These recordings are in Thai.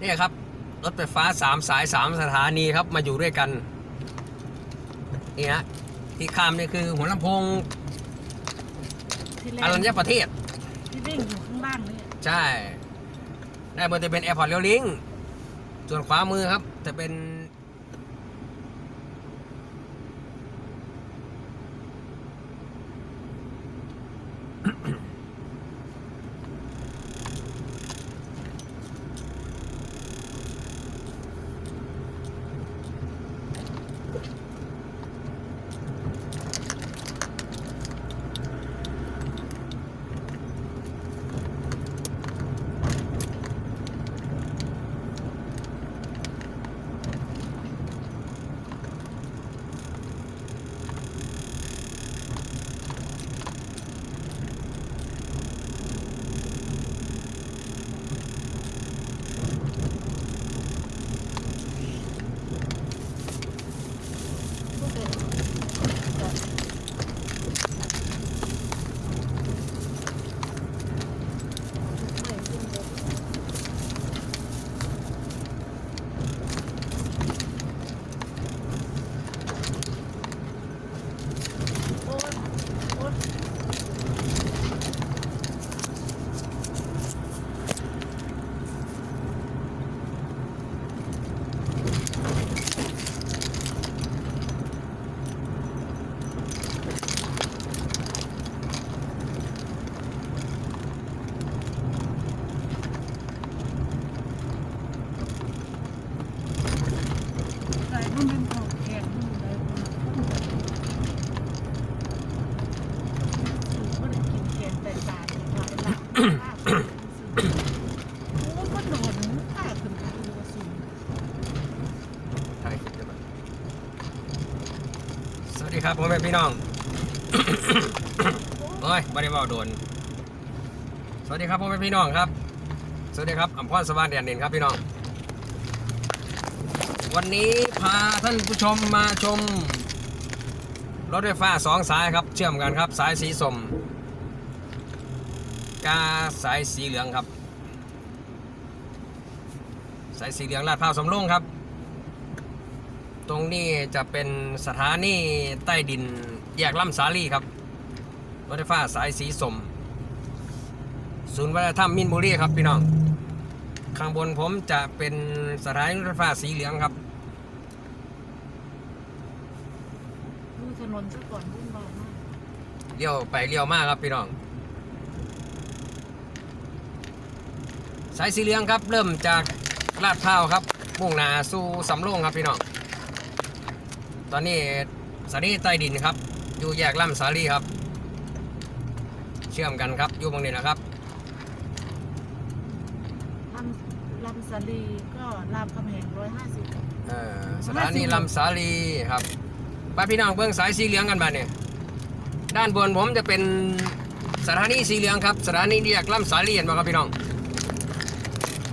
เนี่ยครับ รถไฟฟ้าสามสายสามสถานีครับมาอยู่ด้วยกันนี่ฮะที่ข้ามนี่คือหัวลำโพงที่แรอรัญกญประเทศ ที่วิ่งอยู่ข้างล่างเนี่ยใช่ได้บนจะเป็นแอร์พอร์ตเรลลิงส่วนขวามือครับจะเป็น โอ๊ยโอ๊ย ใส่ มันเป็นของแข็งอยู่เลยก็ได้กินแกงแต่ตายเลยค่ะไอ้หลังโอ้ก็โดนข้าขึ้นไปดูว่าสูงถ่ายคลิปได้ปะสวัสดีครับพ่อแม่พี่น้อง โอ้ยบริวารโดน สวัสดีครับพ่อแม่พี่น้องครับ สวัสดีครับอัมพรสวัสดิ์เดียนเด่นครับพี่น้อง วันนี้พาท่านผู้ชมมาชม รถไฟฟ้าสองสายครับ เชื่อมกันครับ สายสีส้มกาสายสีเหลืองครับ สายสีเหลืองลาดพร้าวสำโรงครับ ตรงนี้จะเป็นสถานีใต้ดินแยกลำสาลีครับ รถไฟฟ้าสายสีส้มศูนย์วัฒนธรรมมินบุรีครับพี่น้อง ข้างบนผมจะเป็นสถานีรถไฟฟ้าสีเหลืองครับ ดูถนนซะก่อนวุ่นวายมากเลี้ยวไปเลี้ยวมากครับพี่น้อง สายสีเหลืองครับเริ่มจากลาดพร้าวครับ มุ่งหน้าสู่สำโรงครับพี่น้อง ตอนนี้สถานีใต้ดินครับ อยู่แยกลำสาลีครับ เชื่อมกันครับอยู่ตรงนี้นะครับ ลำ ลำสาลีก็รามคำแหงร้อยห้าสิบ เอ่อสถานีลำสาลีครับไปพี่น้องเบื้องสายสีเหลืองกันบ้าเนี่ยด้านบนผมจะเป็นสถานีสีเหลืองครับ สถานีเรียกลำสาลีเห็นไหมครับพี่น้อง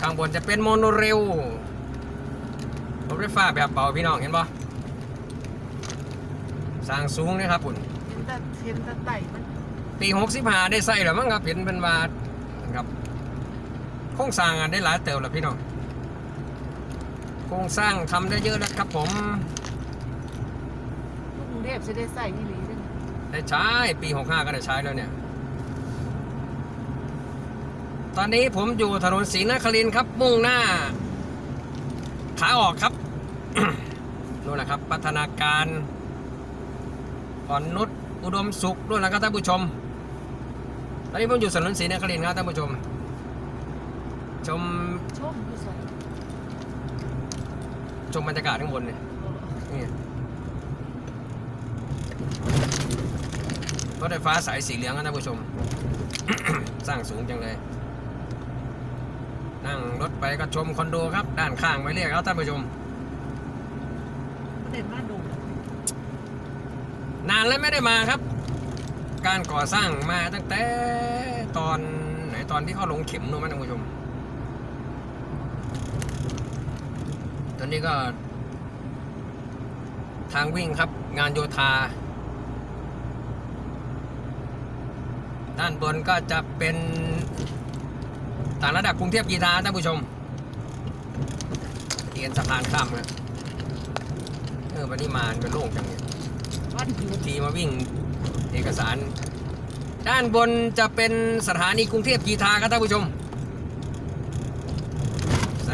ข้างบนจะเป็นโมโนเรลรถไฟฟ้าแบบเบาพี่น้องเห็นปะสร้างสูงนะครับปุ่นเห็นแต่เห็นแต่ไต่มันปี65ได้ใส่แล้วมั้งครับเห็นเป็นว่าครับโครงสร้างอะได้หลายเติมแล้วพี่น้อง โครงสร้างทำได้เยอะแล้วครับผมลูกกรุงเทพจะได้ใส่ยี่หลีด้วยนะได้ใช้ปี65ก็ได้ใช้แล้วเนี่ย ตอนนี้ผมอยู่ถนนศรีนครินทร์ครับ มุ่งหน้า ขาออกครับนู่นแหละครับ พัฒนาการอ่อนนุชอุดมสุขนู่นแหละครับท่านผู้ชม ตอนนี้ผมอยู่ถนนศรีนครินทร์ครับท่านผู้ชม ชมชมดูสวย ชมบรรยากาศข้างบนเนี่ยนี่รถไฟฟ้าสายสีเหลืองครับท่านผู้ชม สร้างสูงจังเลย นั่งรถไปก็ชมคอนโดครับ ด้านข้างไปเรียกครับท่านผู้ชมเด็นบ้านดูนานแล้วไม่ได้มาครับ การก่อสร้างมาตั้งแต่ตอนไหนตอนที่เขาลงเข็มนู่นไหมท่านผู้ชม ตอนนี้ก็ ทางวิ่งครับ งานโยธา ด้านบนก็จะเป็นต่างระดับกรุงเทพกีฬาท่านผู้ชมเตียนสะพานข้ามครับเออวันนี้มาเป็นโล่งจังเนี่ยทีมาวิ่งเอกสาร ด้านบนจะเป็นสถานีกรุงเทพกีทาครับท่านผู้ชม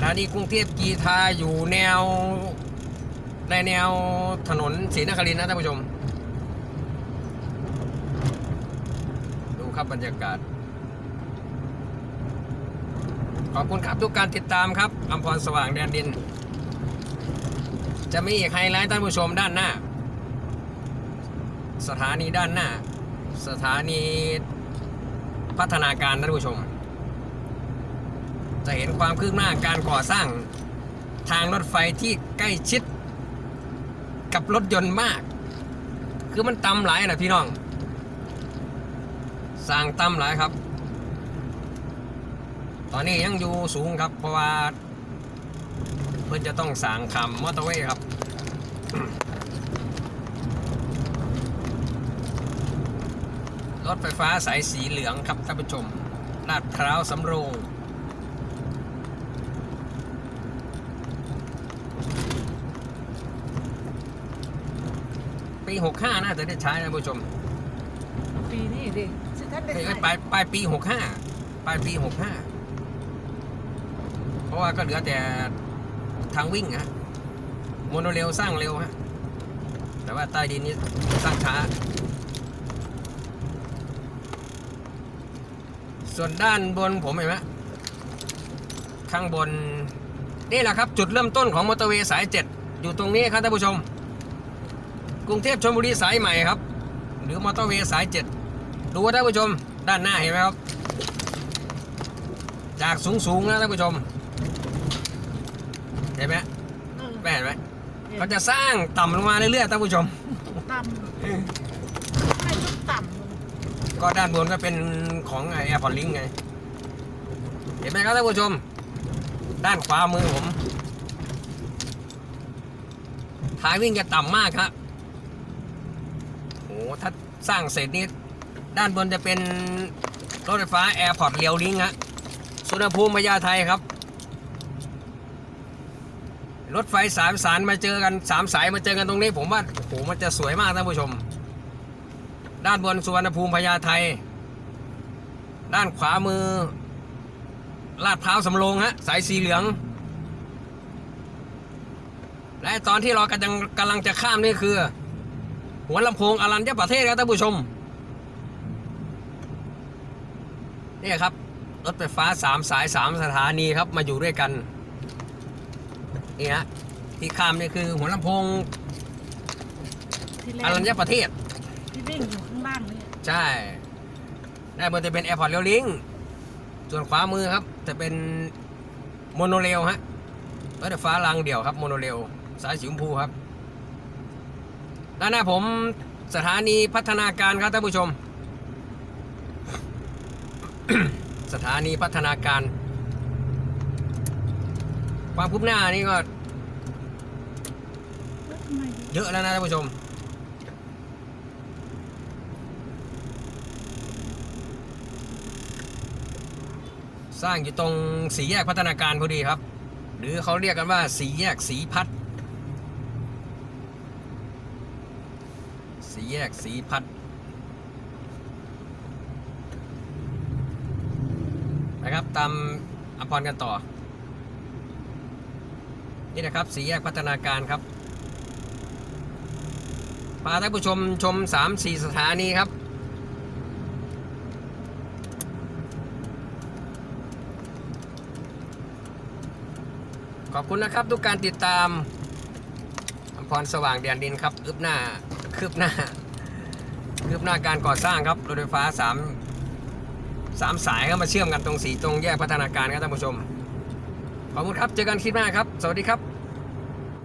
ถานีกรุงเทพกีทาอยู่แนว ในแนวถนนศรีนครินทร์นะท่านผู้ชม ดูครับบรรยากาศ ขอบคุณครับทุกการติดตามครับอำพรสว่างแดนดิน จะมีอีกไฮไลท์ท่านผู้ชมด้านหน้า สถานีด้านหน้า สถานีพัฒนาการท่านผู้ชม จะเห็นความคืบหน้าการก่อสร้างทางรถไฟที่ใกล้ชิดกับรถยนต์มาก คือมันตำหลายนะพี่น้อง สร้างตำหลายครับ ตอนนี้ยังอยู่สูงครับ เพราะว่า เพื่อนจะต้องสร้างคำมอเตอร์เวย์ครับรถไฟฟ้าสายสีเหลืองครับท่านผู้ชมลาดพร้าวสำโรง ปี65น่าจะได้ใช้นะท่านผู้ชมปีนี้ดิสิท่านได้เอ้ยใส่ปลายปลายปี65ปลายปี65เพราะว่าก็เหลือแต่ทางวิ่งฮะโมโนเรลสร้างเร็วฮะแต่ว่าใต้ดินนี่สร้างช้า ส่วนด้านบนผมเห็นไหมข้างบน นี่แหละครับ จุดเริ่มต้นของมอเตอร์เวย์สาย7อยู่ตรงนี้ครับท่านผู้ชม กรุงเทพชลบุรีสายใหม่ครับ หรือมอเตอร์เวย์สาย7ดูท่านผู้ชมด้านหน้าเห็นไหมครับ จากสูงสูงๆนะท่านผู้ชม เห็นไหมเออไม่เห็นไหมเห็นเขาจะสร้างต่ำลงมาเรื่อยๆท่านผู้ชมต่ำไม่ต้องต่ำลงก็ด้านบนก็เป็นของแอร์พอร์ตลิงไง เห็นไหมครับท่านผู้ชม ด้านขวามือผมท้ายวิ่งจะต่ำมากครับโอ้ถ้าสร้างเสร็จนี้ด้านบนจะเป็นรถไฟฟ้าแอร์พอร์ตเรียวลิงฮะสุนภูมิพญาไทครับ รถไฟสามสายมาเจอกันสามสายมาเจอกันตรงนี้ ผมว่าโอ้โหมันจะสวยมากท่านผู้ชม ด้านบนสุวรรณภูมิพญาไทด้านขวามือลาดพร้าวสำโรงฮะสายสีเหลือง และตอนที่เรากำลังกำลังจะข้ามนี่คือ หัวลำโพงอรัญญประเทศครับท่านผู้ชมนี่ครับ รถไฟฟ้าสามสายสามสถานีครับมาอยู่ด้วยกันนี่ฮะที่ข้ามนี่คือหัวลำโพงที่แรอรัญญกประเทศที่วิ่งอยู่ข้างล่างนี่ใช่ด้านบนจะเป็นแอร์พอร์ตเรลลิงส่วนขวามือครับจะเป็นโมโนเรลฮะรถไฟฟ้ารางเดี่ยวครับโมโนเรลสายสีชมพูครับ ด้านหน้าผมสถานีพัฒนาการครับท่านผู้ชม สถานีพัฒนาการ ความคืบหน้านี่ก็เยอะแล้วนะท่านผู้ชม สร้างอยู่ตรงสีแยกพัฒนาการพอดีครับ หรือเขาเรียกกันว่าสีแยกสีพัด แยกสีพัดนะครับตามอภรกันต่อ นี่นะครับสีแยกพัฒนาการครับพาท่านผู้ชมชม 3-4 สถานีครับ ขอบคุณนะครับทุกการติดตามอำพรสว่างเดียนดินครับคืบหน้า คืบหน้า คืบหน้าการก่อสร้างครับรถไฟฟ้า3 3สายเข้ามาเชื่อมกันตรงสีตรงแยกพัฒนาการครับท่านผู้ชมขอบคุณครับเจอกันคลิปหน้าครับ สวัสดีครับ